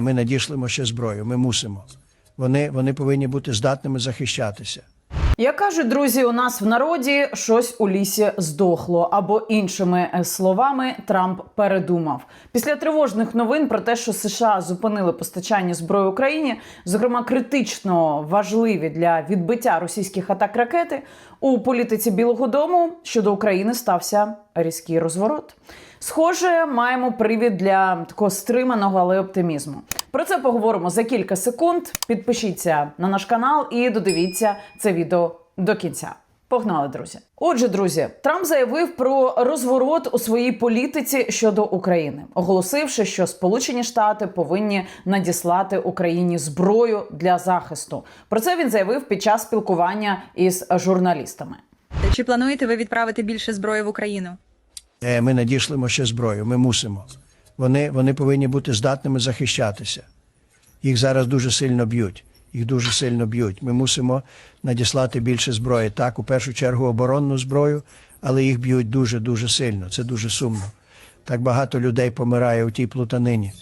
Ми надішлемо ще зброю. Ми мусимо. Вони, вони повинні бути здатними захищатися. Як кажуть друзі, у нас в народі щось у лісі здохло, або іншими е, словами, Трамп передумав. Після тривожних новин про те, що США зупинили постачання зброї Україні, зокрема критично важливі для відбиття російських атак ракети, у політиці Білого Дому щодо України стався різкий розворот. Схоже, маємо привід для такого стриманого, але оптимізму. Про це поговоримо за кілька секунд. Підпишіться на наш канал і додивіться це відео до кінця. Погнали, друзі. Отже, друзі, Трамп заявив про розворот у своїй політиці щодо України, оголосивши, що Сполучені Штати повинні надіслати Україні зброю для захисту. Про це він заявив під час спілкування із журналістами. Чи плануєте ви відправити більше зброї в Україну? Е, Ми надішлемо ще зброю. Ми мусимо. Вони, вони повинні бути здатними захищатися. Їх зараз дуже сильно б'ють. Їх дуже сильно б'ють. Ми мусимо надіслати більше зброї. Так, у першу чергу оборонну зброю, але їх б'ють дуже дуже сильно. Це дуже сумно. Так багато людей помирає у тій плутанині.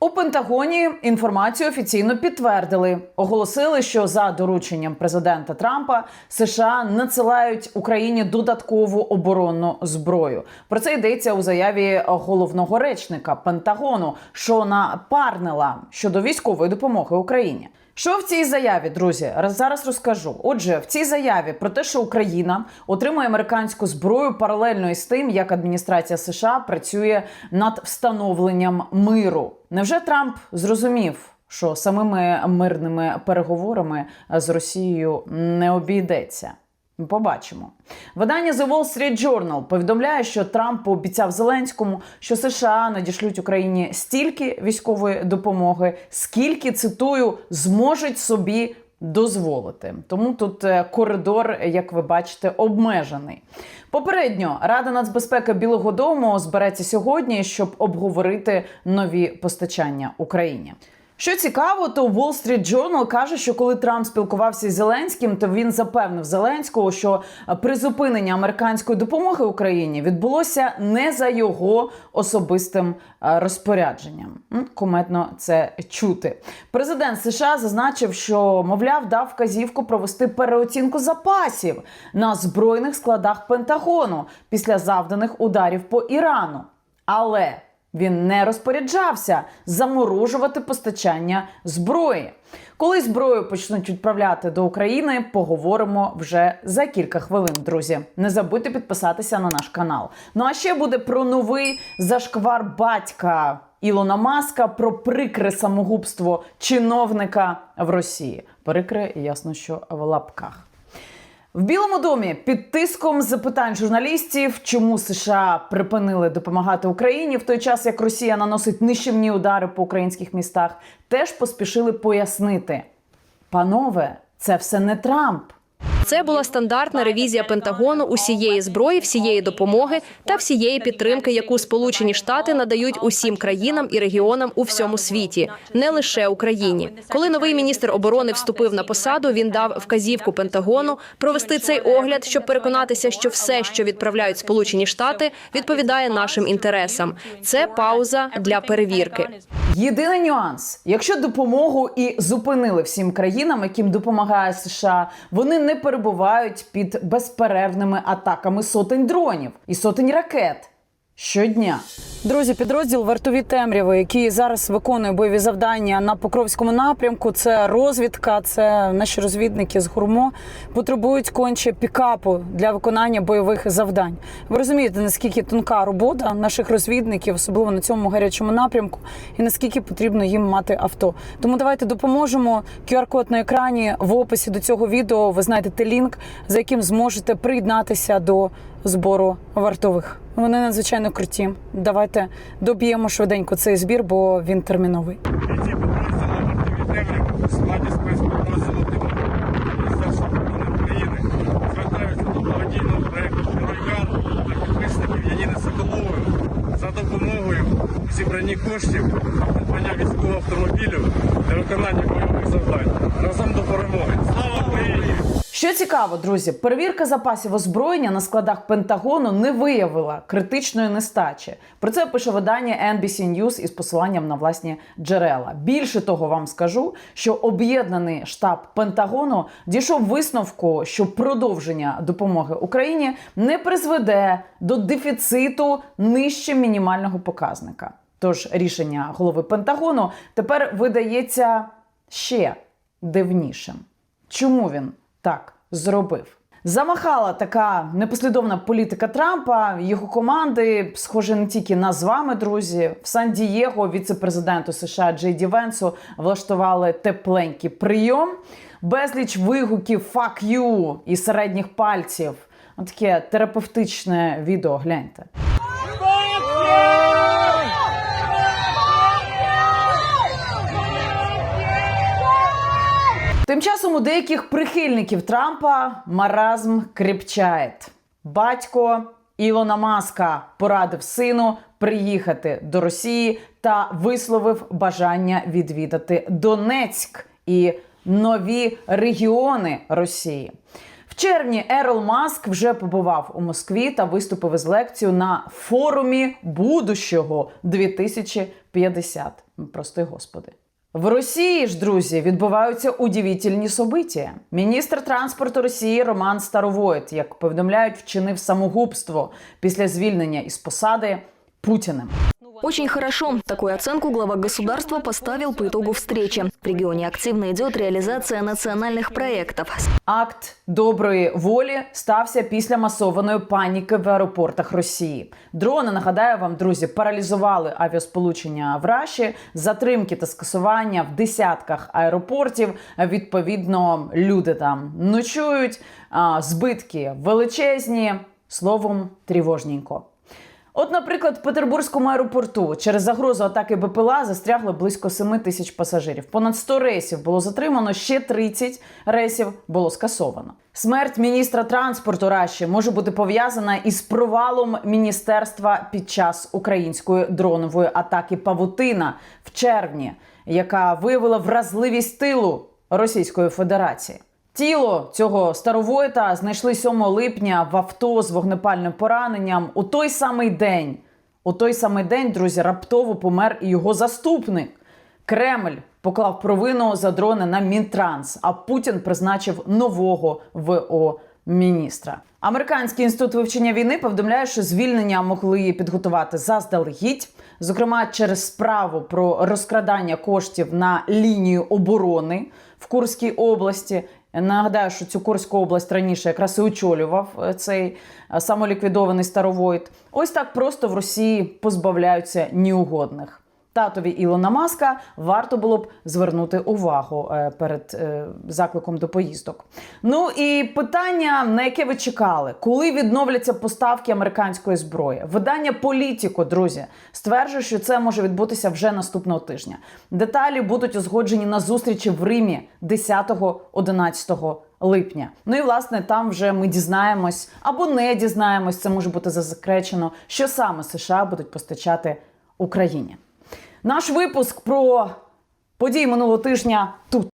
У Пентагоні інформацію офіційно підтвердили. Оголосили, що за дорученням президента Трампа США надсилають Україні додаткову оборонну зброю. Про це йдеться у заяві головного речника Пентагону Шона Парнела щодо військової допомоги Україні. Що в цій заяві, друзі? Зараз розкажу. Отже, в цій заяві про те, що Україна отримує американську зброю паралельно із тим, як адміністрація США працює над встановленням миру. Невже Трамп зрозумів, що самими мирними переговорами з Росією не обійдеться? Побачимо. Видання The Wall Street Journal повідомляє, що Трамп пообіцяв Зеленському, що США надішлють Україні стільки військової допомоги, скільки цитую, зможуть собі дозволити. Тому тут е, коридор, як ви бачите, обмежений. Попередньо Рада нацбезпеки Білого Дому збереться сьогодні, щоб обговорити нові постачання Україні. Що цікаво, то Wall Street Journal каже, що коли Трамп спілкувався з Зеленським, то він запевнив Зеленського, що призупинення американської допомоги Україні відбулося не за його особистим е, розпорядженням. М, Куметно це чути. Президент США зазначив, що мовляв дав вказівку провести переоцінку запасів на збройних складах Пентагону після завданих ударів по Ірану. Але він не розпоряджався заморожувати постачання зброї. Коли зброю почнуть відправляти до України, поговоримо вже за кілька хвилин, друзі. Не забудьте підписатися на наш канал. Ну а ще буде про новий зашквар батька Ілона Маска про прикре самогубство чиновника в Росії. Прикре, ясно, що в лапках. В Білому домі під тиском запитань журналістів, чому США припинили допомагати Україні в той час, як Росія наносить нищівні удари по українських містах, теж поспішили пояснити: панове, це все не Трамп. Це була стандартна ревізія Пентагону усієї зброї, всієї допомоги та всієї підтримки, яку Сполучені Штати надають усім країнам і регіонам у всьому світі, не лише Україні. Коли новий міністр оборони вступив на посаду, він дав вказівку Пентагону провести цей огляд, щоб переконатися, що все, що відправляють Сполучені Штати, відповідає нашим інтересам. Це пауза для перевірки. Єдиний нюанс: якщо допомогу і зупинили всім країнам, яким допомагає США, вони не перебувають під безперервними атаками сотень дронів і сотень ракет. Щодня друзі, підрозділ вартові темряви, який зараз виконує бойові завдання на Покровському напрямку. Це розвідка, це наші розвідники з гурмо потребують конче пікапу для виконання бойових завдань. Ви розумієте, наскільки тонка робота наших розвідників, особливо на цьому гарячому напрямку, і наскільки потрібно їм мати авто. Тому давайте допоможемо. QR-код на екрані в описі до цього відео. Ви знайдете лінк, за яким зможете приєднатися до збору вартових. Вони надзвичайно круті. Давайте доб'ємо швиденько цей збір, бо він терміновий. У коштів придбання військового автомобілю для виконання бойових завдань. Разом до перемоги. Слава Україні! Що цікаво, друзі, перевірка запасів озброєння на складах Пентагону не виявила критичної нестачі. Про це пише видання NBC News із посиланням на власні джерела. Більше того, вам скажу, що об'єднаний штаб Пентагону дійшов висновку, що продовження допомоги Україні не призведе до дефіциту нижче мінімального показника. Тож рішення голови Пентагону тепер видається ще дивнішим. Чому він так зробив? Замахала така непослідовна політика Трампа, його команди, схоже, не тільки нас з вами, друзі. В Сан-Дієго віце-президенту США Джей Ді Венсу влаштували тепленький прийом, безліч вигуків «fuck you» і середніх пальців. Таке терапевтичне відео. Гляньте. Тим часом у деяких прихильників Трампа маразм кріпчає. Батько Ілона Маска порадив сину приїхати до Росії та висловив бажання відвідати Донецьк і нові регіони Росії. В червні Ерол Маск вже побував у Москві та виступив із лекцією на форумі будущого 2050. Прости господи. В Росії ж, друзі, відбуваються удивительні события. Міністр транспорту Росії Роман Старовойт, як повідомляють, вчинив самогубство після звільнення із посади Путіним. Очень хорошо. Такую оценку глава государства поставил по итогу встречи. В регионе активно идет реализация национальных проектов. Акт доброї волі стався після масованої паніки в аеропортах Росії. Дрони, нагадаю вам, друзі, паралізували авіасполучення в Раші, затримки та скасування в десятках аеропортів. Відповідно, люди там ночують, збитки величезні, словом, тривожненько. От, наприклад, в Петербурзькому аеропорту через загрозу атаки БПЛА застрягли близько 7 тисяч пасажирів. Понад 100 рейсів було затримано, ще 30 рейсів було скасовано. Смерть міністра транспорту Раші може бути пов'язана із провалом міністерства під час української дронової атаки Павутина в червні, яка виявила вразливість тилу Російської Федерації. Тіло цього старовойта знайшли 7 липня в авто з вогнепальним пораненням. У той самий день, у той самий день, друзі, раптово помер і його заступник. Кремль поклав провину за дрони на Мінтранс, а Путін призначив нового ВО міністра. Американський інститут вивчення війни повідомляє, що звільнення могли підготувати заздалегідь, зокрема через справу про розкрадання коштів на лінію оборони в Курській області. Нагадаю, що цю Курську область раніше якраз і очолював е, цей е, самоліквідований старовойт. Ось так просто в Росії позбавляються неугодних. Татові Ілона Маска варто було б звернути увагу е, перед е, закликом до поїздок. Ну і питання, на яке ви чекали, коли відновляться поставки американської зброї? Видання Політіко, друзі, стверджує, що це може відбутися вже наступного тижня. Деталі будуть узгоджені на зустрічі в Римі 10-11 липня. Ну і власне там вже ми дізнаємось або не дізнаємось. Це може бути засекречено, що саме США будуть постачати Україні. Наш випуск про події минулого тижня тут